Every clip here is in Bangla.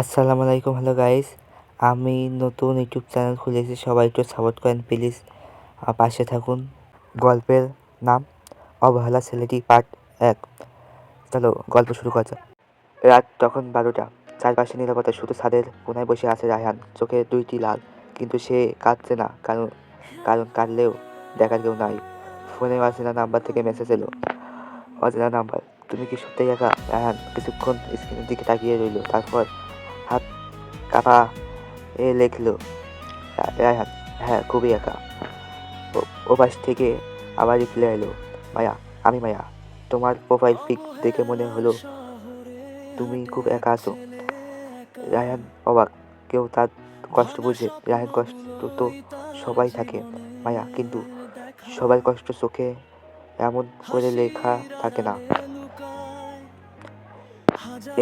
আসসালামু আলাইকুম হ্যালো গাইস আমি নতুন ইউটিউব চ্যানেল খুলেছি, সবাই একটু সাপোর্ট করেন প্লিজ পাশে থাকুন। গল্পের নাম অবহেলা ছেলেটি পার্ট এক। চলো গল্প শুরু করা যাক। রাত তখন বারোটা। চারপাশে নিরাপত্তা শুধু ছাদের কোনায় বসে আছে রায়হান। চোখে দুইটি লাল, কিন্তু সে কাঁদছে না, কারণ কারণ কাঁদলেও দেখার কেউ নাই। ফোনে অচেনা নাম্বার থেকে মেসেজ এলো। অচেনা নাম্বার তুমি কি সত্যিই একা? রায়হান কিছুক্ষণ স্ক্রিনের দিকে তাকিয়ে রইল। তারপর হাত কাপা এ লেখলো। রায়হান হ্যাঁ খুবই একা। ও- ও পাশ থেকে আবার রিপ্লাই এলো, মায়া, আমি মায়া। তোমার প্রোফাইল পিক দেখে মনে হলো তুমি খুব একা আছো? রায়হান অবাক। কেউ তার কষ্ট বুঝে রায়হান কষ্ট তো সবাই থাকে, মায়া, কিন্তু সবার কষ্ট চোখে এমন করে লেখা থাকে না।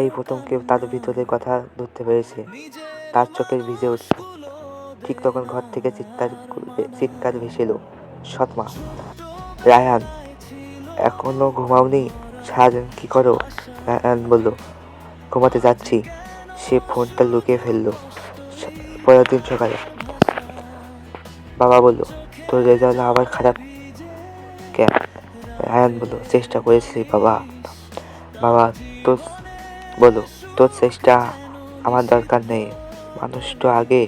এই প্রথম কেউ তার ভিতরের কথা ধরতে পেরেছে। তার চোখের ভিজে উঠল। ঠিক তখন ঘর থেকে চিৎকার চিৎকার ভেসে এলো, সৎমা। রায়হান, এখনও ঘুমাওনি? সারাদিন কি করো? রায়হান বলল, ঘুমাতে যাচ্ছি। সে ফোনটা লুকিয়ে ফেলল। পরের দিন সকালে। বাবা বলল, তোর রেজাল্ট আবার খারাপ কেন? রায়হান বলল, চেষ্টা করেছি বাবা। বাবা, তোর বলো, তোর চেষ্টা আমার দরকার নেই। মানুষ তো আগে।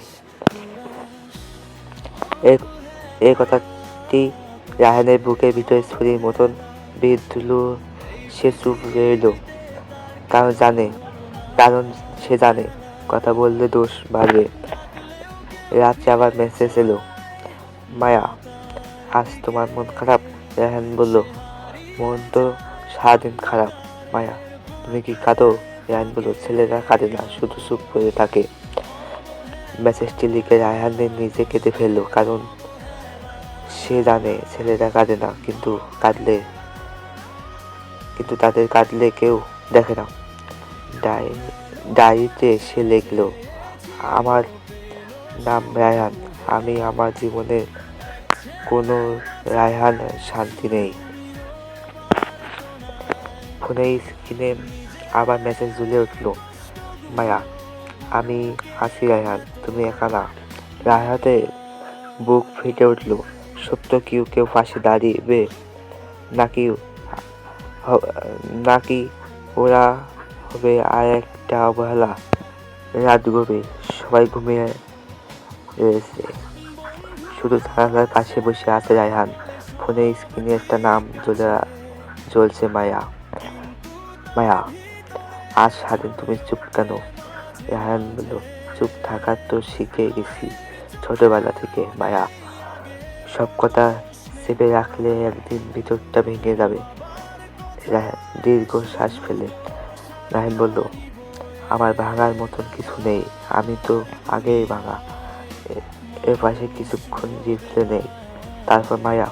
এই কথাটি রায়হানের বুকের ভিতরে ছুরির মতন বিধুলো, সে চুপ রইল। কারণ জানে, কারণ সে জানে, কথা বললে দোষ বাড়বে। রাত্রে আবার মেসেজ এলো, মায়া, আজ তোমার মন খারাপ? রেহান বলল, মন তো সারাদিন খারাপ, মায়া। তুমি কি কাঁদো? রেহান বলল ছেলেরা কাঁদে না, শুধু চুপ করে থাকে। মেসেজটি লিখে রায়হানের নিজে কেঁদে ফেলল, কারণ সে জানে ছেলেরা কাঁদে না, কিন্তু কাঁদলে কিন্তু তাদের কাঁদলে কেউ দেখে না। ডায়েরিতে সে লিখলো, আমার নাম রায়হান, আমি আমার জীবনে কোনো রায়হান শান্তি নেই। ফোনে স্ক্রিনে আবার মেসেজ ঝুলে উঠল, মায়া, আমি আছি রায়হান, তুমি একা না। রায়হাতে বুক ফেটে উঠল, সত্য কেউ কেউ পাশে দাঁড়িয়ে নাকি নাকি ওরা হবে আর একটা অবহেলা? রাত গভীর, সবাই ঘুমিয়ে রয়েছে। শুধু জানালার পাশে বসে আছে রায়হান। ফোনে স্ক্রিনে একটা নাম জ্বলে, জ্বলছে মায়া। মায়া আজ সারাদিন তুমি চুপ কেন? রায়হান বলল, চুপ থাকার তো শিখে গেছি ছোটবেলা থেকে, মায়া। সব কথা চেপে রাখলে একদিন ভিতরটা ভেঙে যাবে। দীর্ঘ শ্বাস ফেলে। রায়হান বলল, আমার ভাঙার মতন কিছু নেই, আমি তো আগেই ভাঙা। এর পাশে কিছুক্ষণ জিতলে নেই। তারপর মায়া,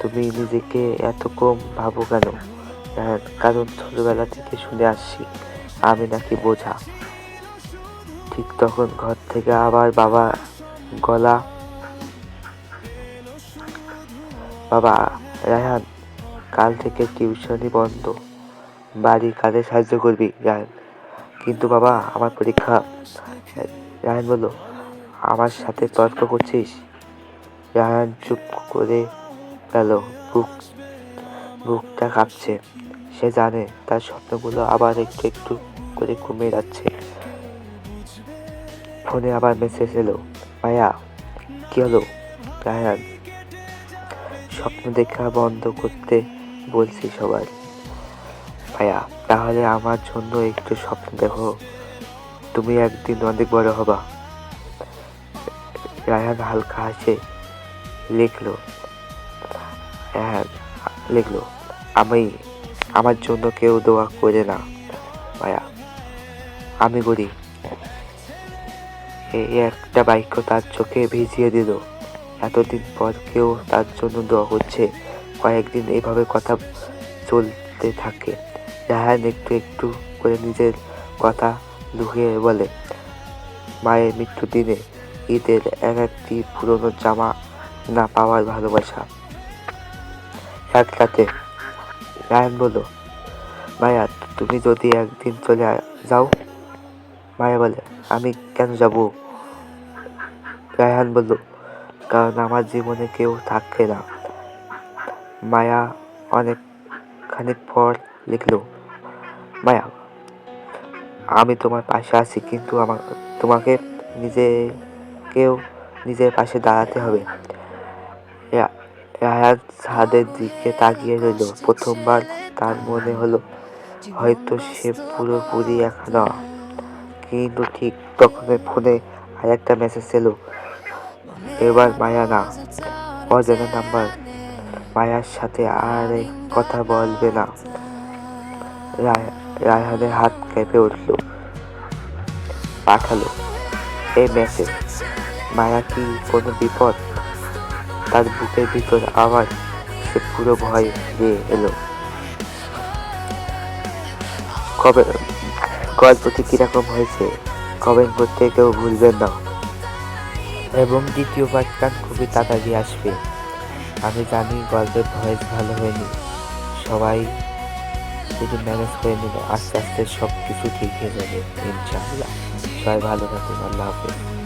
তুমি নিজেকে এত কম ভাবো কেন? কারণ ছোটবেলা থেকে শুনে আসছি, আমি নাকি বোঝা। ঠিক তখন ঘর থেকে আবার বাবা গলা, বাবা রায়হান, কাল থেকে টিউশনি বন্ধ। বাড়ির কাজে সাহায্য করবি, রায়হান। কিন্তু বাবা, আমার পরীক্ষা, রায়হান বলল, আমার সাথে তর্ক করছিস? রায়হান চুপ করে গেল, বুক বুকটা কাঁপছে। সে জানে তার স্বপ্নগুলো আবার একটু একটু করে কমে যাচ্ছে। ফোনে আবার মেসেজ এলো, মায়া, কি হলো? রায়হান স্বপ্ন দেখা বন্ধ করতে বলছি সবার ভাইয়া তাহলে আমার জন্য একটু স্বপ্ন দেখো। তুমি একদিন অনেক বড় হবা। রায়হান হালকা হাসে, লিখলো। হ্যাঁ লিখলো। আমি আমার জন্য কেউ দোয়া করে না, ভাইয়া। আমি করি এই একটা বাক্য তার চোখে ভিজিয়ে দিল। এতদিন পর কেউ তার জন্য দোয়া করছে। কয়েকদিন এইভাবে কথা চলতে থাকে। রাহান একটু একটু করে নিজের কথা লুকিয়ে বলে, মায়ের মৃত্যু দিনে ঈদের এক একটি পুরনো জামা না পাওয়ার ভালোবাসা। এক রাতে রায়ন বলল মায়া, তুমি যদি একদিন চলে যাও? মায়া বলে, আমি কেন যাব? রায়হান বলল, কারণ আমার জীবনে কেউ থাকবে না। মায়া অনেক খানিক পর লিখল, মায়া, আমি তোমার পাশে আছি, কিন্তু আমার তোমাকে নিজে কেউ নিজের পাশে দাঁড়াতে হবে। রা- রায়ান ছাদের দিকে তাকিয়ে রইল। প্রথমবার তার মনে হলো, হয়তো সে পুরোপুরি একা নয় কিন্তু ঠিক তখনই ফোনে আরেকটা মেসেজ এলো। এবার মায়া না, অজানা নাম্বার। মায়ার সাথে আর কথা বলবে না। রায়- রায়হানের হাত কেঁপে উঠল। পাঠালো। এই মেসেজ মায়া কি কোনো বিপদ? তার বুকের ভিতর আবার সে পুরো ভয় দিয়ে এলো। কবে গল্পটি কীরকম হয়েছে কমেন্ট করতে কেউ ভুলবেন না। এবং দ্বিতীয় পাঠটা খুবই তাড়াতাড়ি আসবে। আমি জানি গল্পের ভয়েস ভালো হয়নি। সবাই শুধু ম্যানেজ করে নিল। আস্তে আস্তে সব কিছু ঠিক হয়ে যাবে। ইনশাআল্লাহ। সবাই ভালো থাকুন। আল্লাহ হাফেজ।